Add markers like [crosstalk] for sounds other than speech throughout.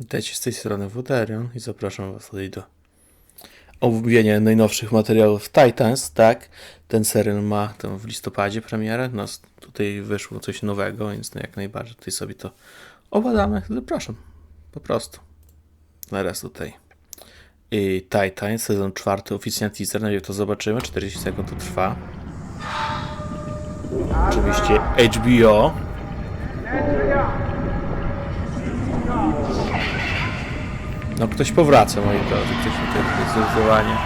Witajcie z tej strony Woderion i zapraszam Was tutaj do omówienia najnowszych materiałów Titans, tak? Ten serial ma tam w listopadzie premierę, no s- tutaj wyszło coś nowego, więc no jak najbardziej tutaj sobie to obadamy. Zapraszam, po prostu. Zaraz tutaj. I Titans, sezon czwarty, oficjalny teaser, najpierw to zobaczymy, 40 sekund to trwa. Oczywiście HBO. No ktoś powraca, moi drodzy, ktoś tutaj zdecydowanie.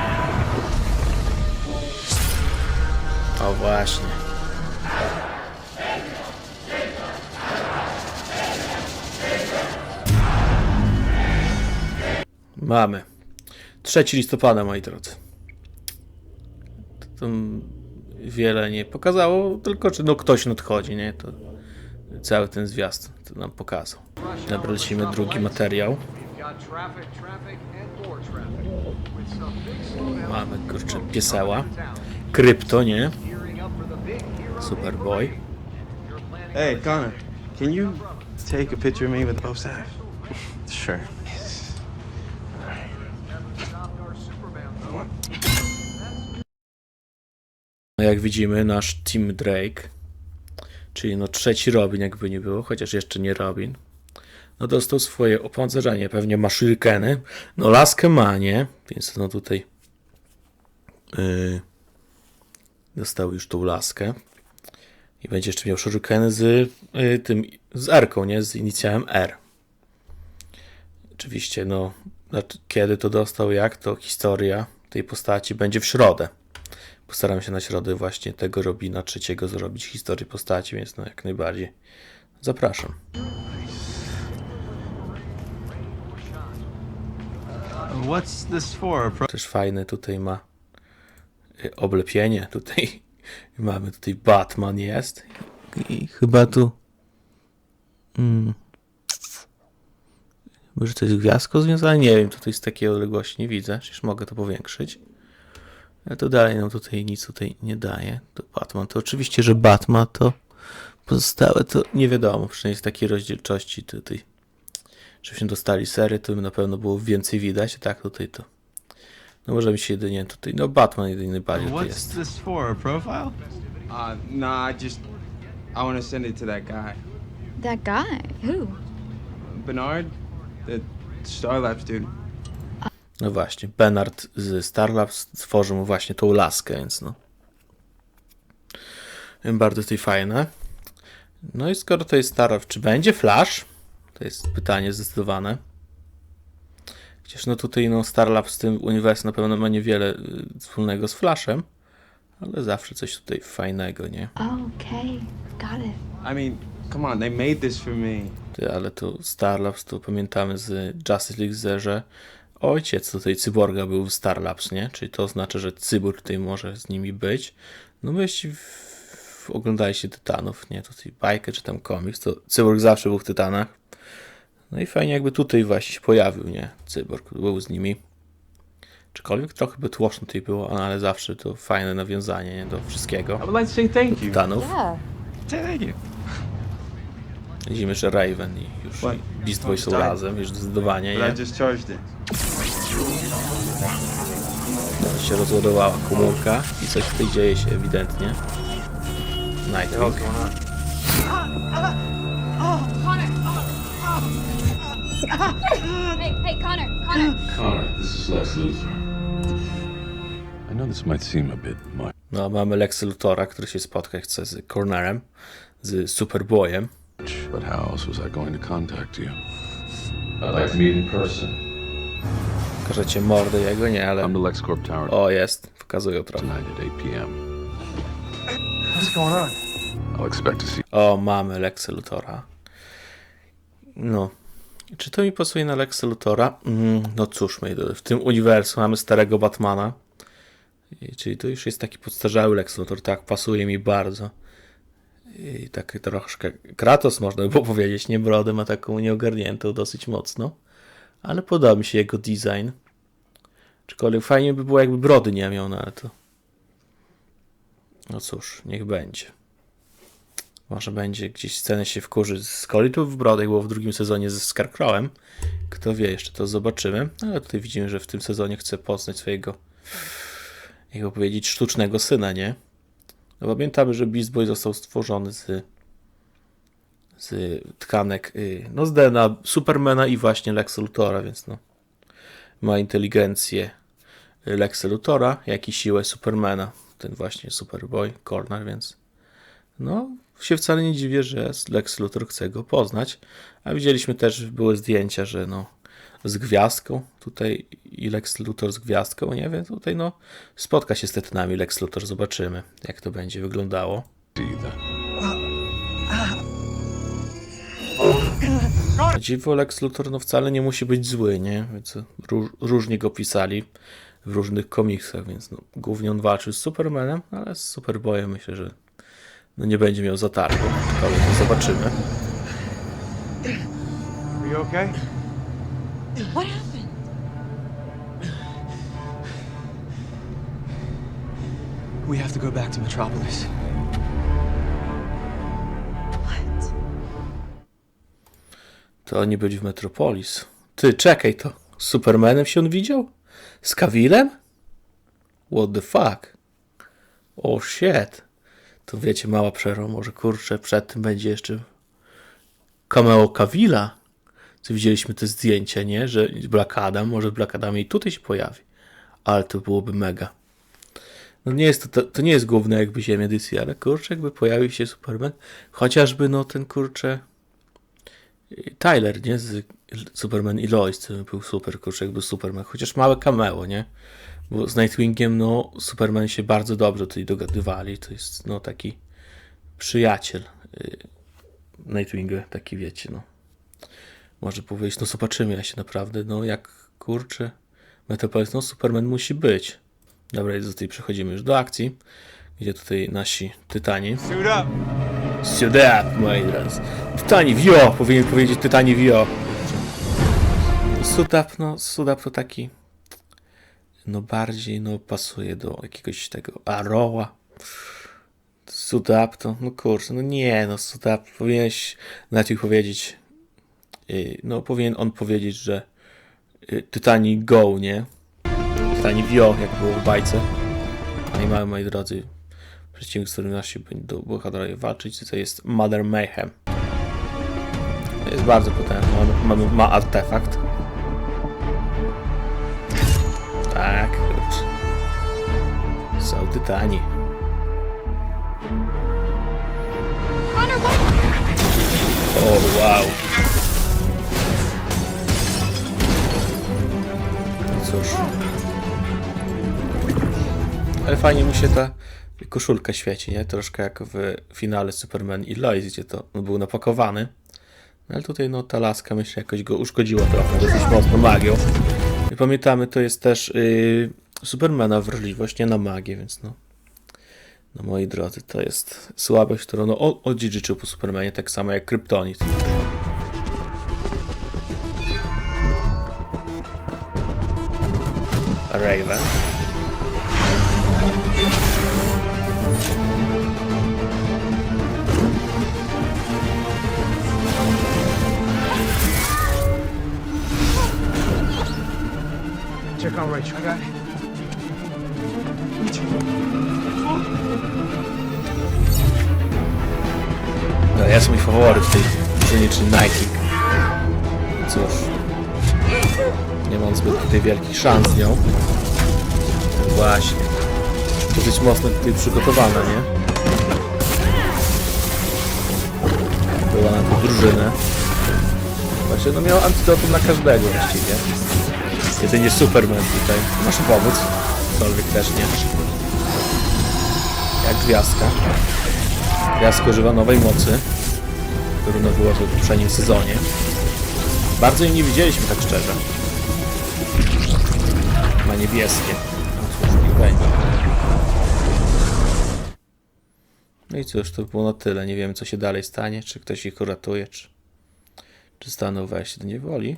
O właśnie. Mamy. 3 listopada, moi drodzy. To wiele nie pokazało, tylko czy no ktoś nadchodzi, nie? To cały ten zwiast to nam pokazał. Dobra, drugi materiał. Got traffic, traffic, and more traffic. With some big slowdown Mamy kurczę pieseła. Krypto, nie? Superboy. Hey, Connor, can you take a picture of me with both staff? [laughs] Sure. No jak widzimy, nasz Team Drake, czyli no trzeci Robin, jakby nie było, chociaż jeszcze nie Robin, no dostał swoje opancerzenie, pewnie ma shurikeny, no laskę ma, nie? Więc no tutaj yy, dostał już tą laskę i będzie jeszcze miał shurikeny z yy, tym, z R-ką, nie? Z inicjałem R. Oczywiście, no, znaczy, kiedy to dostał, jak, to historia tej postaci będzie w środę. Postaram się na środę właśnie tego Robina trzeciego zrobić historię postaci, więc no jak najbardziej zapraszam. What's this for? Też fajne tutaj ma y, oblepienie. Tutaj [laughs] mamy tutaj Batman jest. I chyba tu. Hmm. Może to jest gwiazdko związane? Nie wiem, tutaj z takiej odległości nie widzę. Przecież mogę to powiększyć. Ale to dalej nam tutaj nic tutaj nie daje. To Batman. To oczywiście, że Batman to pozostałe to nie wiadomo. Przynajmniej z takiej rozdzielczości tutaj. Żebyśmy dostali sery, to by na pewno było więcej widać. Tak, tutaj to. No może mi się jedynie tutaj. No Batman jedyny bardziej tu What's jest. this for? A profile? Uh, nah, I just I want to send it to that guy, That guy? Who? Bernard, the Star Labs dude. No właśnie, Bernard z Starlab stworzył mu właśnie tą laskę, więc no. Bardzo tutaj fajne. No i skoro to jest Starlab, czy będzie Flash? To jest pytanie zdecydowane. Chociaż no tutaj no Starlab z tym uniwersum na pewno ma niewiele y, wspólnego z Flashem, ale zawsze coś tutaj fajnego, nie? Okay, got it. I mean, come on, they made this for me. Ty, ale tu Starlabs, tu pamiętamy z Justice League, Z, że ojciec tutaj cyborga był w Starlabs, nie? Czyli to oznacza, że cyborg tutaj może z nimi być. No my jeśli oglądaliście Tytanów, nie? Tutaj bajkę czy tam komiks, to cyborg zawsze był w Tytanach. No i fajnie jakby tutaj właśnie się pojawił, nie? Cyborg był z nimi. Czykolwiek trochę by tłoczno tutaj było, no ale zawsze to fajne nawiązanie nie? do wszystkiego. I would like to say thank you. Tytanów. Yeah. Say thank you. Widzimy, że Raven i już What? Beast Boy są razem, już zdecydowanie, But? I just charged it. się rozładowała komórka i coś tutaj dzieje się ewidentnie. Nightwing. Hey, hey, Connor, Connor. Connor, this is Lex Luthor. I know this might seem a bit much. No, mamy Lex Luthora, który się spotka chce z Cornerem, z Superboyem. But how else was I going to contact you? I'd like to meet in person. Pokażecie mordę jego? Nie, ale... Come to LexCorp Tower O, jest. Pokazują trochę. tonight at 8 p.m. What's going on? I'll expect to see. O, mamy Lex Luthora. No. Czy to mi pasuje na Lex Luthora? Mm, no cóż, w tym uniwersum mamy starego Batmana. Czyli to już jest taki podstarzały Lex Luthor, tak, pasuje mi bardzo. I taki troszkę Kratos można by powiedzieć, nie brodę ma taką nieogarniętą dosyć mocno. Ale podoba mi się jego design. Aczkolwiek fajnie by było jakby brody nie miał, no ale to... No cóż, niech będzie. Może będzie gdzieś scenę się wkurzy z Kolitów w brodę, jak było w drugim sezonie ze Scarcrowem. Kto wie, jeszcze to zobaczymy. Ale tutaj widzimy, że w tym sezonie chce poznać swojego, jakby powiedzieć, sztucznego syna, nie? No pamiętamy, że Beast Boy został stworzony z, z tkanek, y, no z DNA Supermana i właśnie Lex Luthora, więc no ma inteligencję Lexa Luthora, jak i siłę Supermana. Ten właśnie Superboy, Corner, więc no się wcale nie dziwię, że Lex Luthor chce go poznać. A widzieliśmy też, były zdjęcia, że no z gwiazdką tutaj i Lex Luthor z gwiazdką, nie wiem, tutaj no spotka się z Tytanami Lex Luthor, zobaczymy jak to będzie wyglądało. Dziwo Lex Luthor no wcale nie musi być zły, nie? Więc ró- różnie go pisali w różnych komiksach, więc no, głównie on walczył z Supermanem, ale z Superboyem myślę, że no nie będzie miał zatargu, ale to zobaczymy. Are you okay? What happened? We have to go back to Metropolis. What? To oni byli w Metropolis. Ty, czekaj, to z Supermanem się on widział? Z Kawilem? What the fuck? Oh shit. To wiecie, mała przerwa, może kurczę, przed tym będzie jeszcze cameo Kawila. Co widzieliśmy te zdjęcia, nie? Że Black może Black Adam i tutaj się pojawi. Ale to byłoby mega. No nie jest to, to, to nie jest główne jakby ziemia DC, ale kurczę, jakby pojawił się Superman. Chociażby no ten kurczę Tyler, nie? Z Superman i Lois, był super, kurczę, jakby Superman. Chociaż małe cameo, nie? Bo z Nightwingiem, no, Superman się bardzo dobrze tutaj dogadywali. To jest, no, taki przyjaciel y, Nightwinga, taki wiecie, no. Może powiedzieć, no zobaczymy, ja się naprawdę, no, jak, kurczę, Metropolis, no, Superman musi być. Dobra, i tutaj przechodzimy już do akcji, gdzie tutaj nasi tytani Suit up. Suit up, moi drodzy. Tytani wio! Powinien powiedzieć Tytani wio. Suit up, no, suit up to taki no bardziej, no pasuje do jakiegoś tego Arrowa. Suit up to, no kurczę, no nie, no suit up, powinieneś Nathan powiedzieć, yy, no powinien on powiedzieć, że yy, Tytani go, nie? Tytani wio, jak było w bajce. No i mamy, moi drodzy, przeciwnik, z którym nasi będą bohaterowie walczyć, to jest Mother Mayhem. Jest bardzo potężny, ma, ma, ma artefakt. Tytani. O, wow. Cóż. Ale fajnie mu się ta koszulka świeci, nie? Troszkę jak w finale Superman i Lois, gdzie to był napakowany. No ale tutaj no ta laska myślę jakoś go uszkodziła trochę, dosyć mocno magią. I pamiętamy, to jest też yy, Supermana wrażliwość, nie na magię, więc no. No moi drodzy, to jest słabość, którą no, odziedziczył po Supermanie, tak samo jak Kryptonit. Raven. Check on Rachel. I got it. No, jest mój faworyt w tej drużynie, czyli Nightwing. Cóż. Nie mam zbyt tutaj wielkich szans z nią. Właśnie. Dosyć mocno tutaj przygotowana, nie? Była na tę drużynę. Właśnie, no miał antidotum na każdego właściwie. Jedynie Superman tutaj. Masz pomóc. Cokolwiek też nie. Jak gwiazdka. Gwiazdka używa nowej mocy, którą nabyła w poprzednim sezonie. Bardzo jej nie widzieliśmy, tak szczerze. Ma niebieskie. No. No i cóż, to było na tyle. Nie wiemy, co się dalej stanie, czy ktoś ich uratuje, czy, czy staną wejść do niewoli.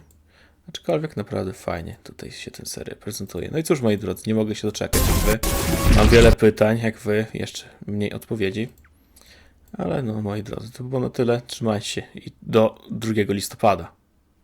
Aczkolwiek naprawdę fajnie tutaj się ten serial prezentuje. No i cóż, moi drodzy, nie mogę się doczekać wy. Mam wiele pytań, jak wy, jeszcze mniej odpowiedzi. Ale no, moi drodzy, to było na tyle. Trzymajcie się i do 2 listopada.